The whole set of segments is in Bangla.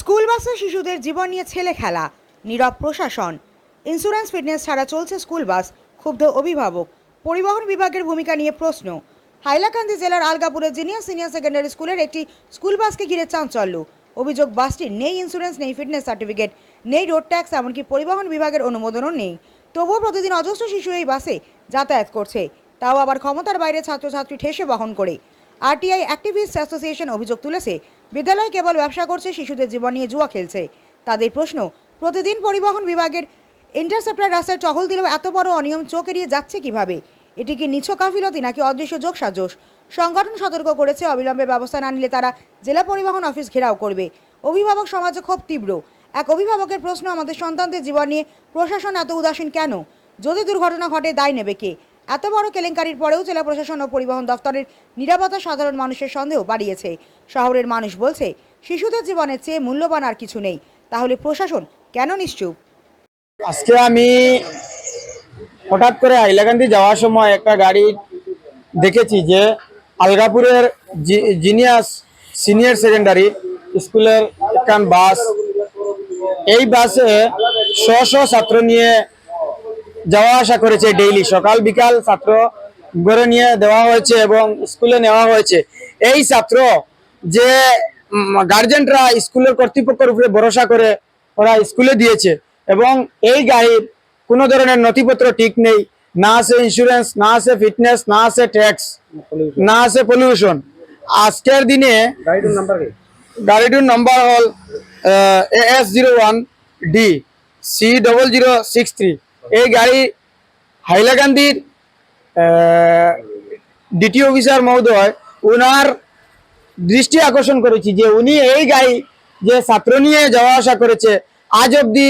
স্কুল বাসে শিশুদের জীবন নিয়ে ছেলে খেলা, নীরব প্রশাসন। ইন্স্যুরেন্স ফিটনেস ছাড়া চলছে স্কুল বাস, ক্ষুব্ধ অভিভাবক। পরিবহন বিভাগের ভূমিকা নিয়ে প্রশ্ন। হাইলাকান্দি জেলার আলগাপুরের জিনিয়ার সিনিয়র সেকেন্ডারি স্কুলের একটি স্কুল বাসকে ঘিরে চাঞ্চল্য। অভিযোগ বাসটির নেই ইন্স্যুরেন্স নেই ফিটনেস সার্টিফিকেট নেই রোড ট্যাক্স এমনকি পরিবহন বিভাগের অনুমোদনও নেই। তবুও প্রতিদিন অজস্র শিশু এই বাসে যাতায়াত করছে। তাও আবার ক্ষমতার বাইরে ছাত্রছাত্রী ঠেসে বহন করে। আরটিআই অ্যাক্টিভিস্ট অ্যাসোসিয়েশন অভিযোগ তুলেছে বিদ্যালয় কেবল ব্যবসা করছে, শিশুদের জীবন নিয়ে জুয়া খেলছে। তাদের প্রশ্ন, প্রতিদিন পরিবহন বিভাগের ইন্টারসেপ্টার রাস্তায় টহল দিলেও এত বড় অনিয়ম চোখ এড়িয়ে যাচ্ছে কীভাবে? এটি কি নিছক গাফিলতি নাকি অদৃশ্য যোগসাজশ? সংগঠন সতর্ক করেছে, অবিলম্বে ব্যবস্থা না নিলে তারা জেলা পরিবহন অফিস ঘেরাও করবে। অভিভাবক সমাজে খুব তীব্র। এক অভিভাবকের প্রশ্ন, আমাদের সন্তানদের জীবন নিয়ে প্রশাসন এত উদাসীন কেন? যদি দুর্ঘটনা ঘটে, দায় নেবে কে? এত বড় কেলেঙ্কারির পরেও জেলা প্রশাসন ও পরিবহন দফতরের নিরাপত্তা সাধারণ মানুষের সন্দেহ বাড়িয়েছে। শহরের মানুষ বলছে, শিশুদের জীবনের চেয়ে মূল্যবান আর কিছু নেই। তাহলে প্রশাসন কেন নিশ্চুপ? আজকে আমি হঠাৎ করে হাইলাকান্দি যাওয়ার সময় একটা গাড়ি দেখেছি যে আলগাপুরের জিনিয়াস সিনিয়র সেকেন্ডারি স্কুলের একখান বাস। এই বাসে শ শ ছাত্র নিয়ে যাওয়া আসা করেছে ডেইলি সকাল বিকাল ছাত্র গড়ে নিয়ে দেওয়া হয়েছে এবং স্কুলে নেওয়া হয়েছে। এই ছাত্র যে গার্জেনরা স্কুলের কর্তৃপক্ষের উপরে ভরসা করে ওরা স্কুলে দিয়েছে এবং এই গাড়ির কোনো ধরনের নথিপত্র ঠিক নেই। না আছে ইন্স্যুরেন্স না আছে ফিটনেস না আছে ট্যাক্স না আছে পলিউশন আজকের দিনে গাড়িটির নম্বর হল S zero one D C double zero six three এই গাড়ি হাইলাকান্দির ডিটি অফিসার মহোদয় ওনার দৃষ্টি আকর্ষণ করেছি যে উনি এই গাড়ি যে ছাত্র নিয়ে যাওয়া আসা করেছে আজ অবধি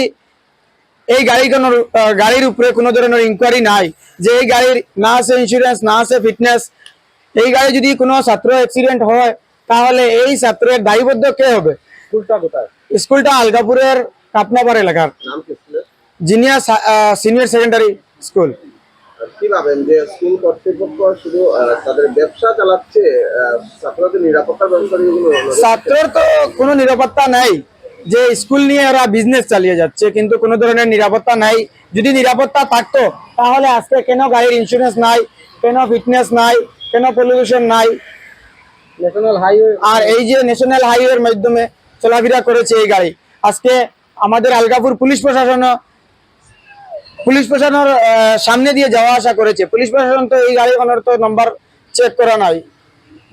এই গাড়ি কোনো গাড়ির উপরে কোনো ধরনের ইনকোয়ারি নাই। যে এই গাড়ির না আছে ইন্স্যুরেন্স না আছে ফিটনেস এই গাড়ি যদি কোনো ছাত্র অ্যাক্সিডেন্ট হয় তাহলে এই ছাত্রের দায়বদ্ধ কে হবে? স্কুলটা কোথায়? স্কুলটা আলগাপুরের কাপনাপার এলাকার। নাম কি জিনিয়ার সিনিয়র সেকেন্ডারি স্কুল কি ভাবেন যে স্কুল কর্তৃপক্ষ শুধু তাদের ব্যবসা চালাচ্ছে ছাত্রদের নিরাপত্তার ব্যবস্থা নিয়ে কোনো নজর ছাত্রর তো কোনো নিরাপত্তা নাই। যে স্কুল নিয়ে ওরা বিজনেস চালিয়ে যাচ্ছে কিন্তু কোনো ধরনের নিরাপত্তা নাই। যদি নিরাপত্তা থাকতো তাহলে আজকে কেন গাড়ির ইন্স্যুরেন্স নাই কেন ফিটনেস নাই কেন পলিউশন নাই? ন্যাশনাল হাইওয়ে আর এই যে ন্যাশনাল হাইওয়ের মাধ্যমে চলাফেরা করেছে এই গাড়ি। আজকে আমাদের আলগাপুর পুলিশ প্রশাসন পুলিশ প্রশাসনের সামনে দিয়ে যাওয়া আসা করেছে। পুলিশ প্রশাসন তো এই গাড়িগুলোর তো নম্বর চেক করা নাই।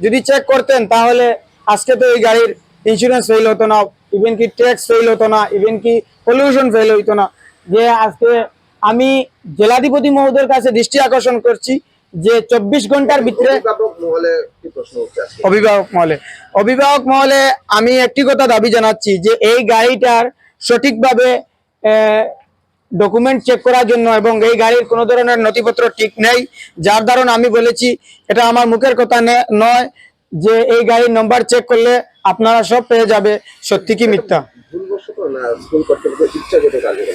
যদি চেক করতেন তাহলে আজকে তো এই গাড়ির ইন্স্যুরেন্স ফেল হতো না ইভেন কি ট্যাক্স ফেল হতো না ইভেন কি পলিউশন ফেল হইতো না। যে আজকে আমি জেলাধিপতি মহোদয়ের কাছে দৃষ্টি আকর্ষণ করছি যে চব্বিশ ঘণ্টার ভিতরে অভিভাবক মহলে অভিভাবক মহলে আমি একটি কথা দাবি জানাচ্ছি যে এই গাড়িটার সঠিকভাবে ডকুমেন্ট চেক করার জন্য এবং এই গাড়ির কোনো ধরনের নথিপত্র ঠিক নেই। যার কারণ আমি বলেছি এটা আমার মুখের কথা নয় যে এই গাড়ির নম্বর চেক করলে আপনারা সব পেয়ে যাবে। সত্যি কি মিথ্যা?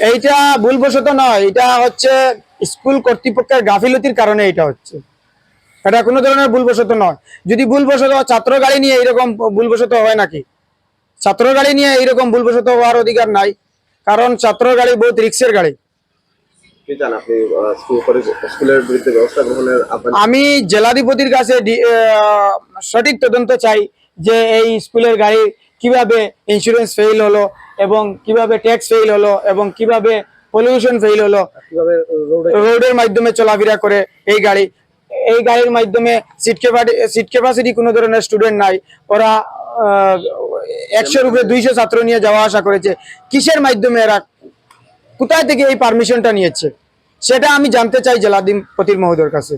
এইটা ভুলবশত নয় এটা হচ্ছে স্কুল কর্তৃপক্ষের গাফিলতির কারণে এটা হচ্ছে। এটা কোনো ধরনের ভুলবশত নয়। যদি ভুলবশত ছাত্র গাড়ি নিয়ে এরকম ভুলবশত হয় নাকি? ছাত্র গাড়ি নিয়ে এইরকম ভুলবশত হওয়ার অধিকার নাই। কারণ ছাত্র গাড়ি বহুত রিক্সের গাড়ি। আমি জেলাধিপতির কাছে সঠিক তদন্ত চাই যে এই স্কুলের গাড়ি কীভাবে ইন্স্যুরেন্স ফেল হলো এবং কীভাবে ট্যাক্স ফেল হলো এবং কীভাবে পলিউশন ফেল হলো। রোডের মাধ্যমে চলাফেরা করে এই গাড়ি। এই গাড়ির মাধ্যমে সিট ক্যাপাসিটি সিট ক্যাপাসিটি কোনো ধরনের স্টুডেন্ট নাই। ওরা একশোর উপরে দুইশো ছাত্র নিয়ে যাওয়া আসা করেছে। কিসের মাধ্যমে এরা কোথায় থেকে এই পারমিশনটা নিয়েছে? সেটা আমি জানতে চাই জেলাধিপতির মহোদয়ের কাছে।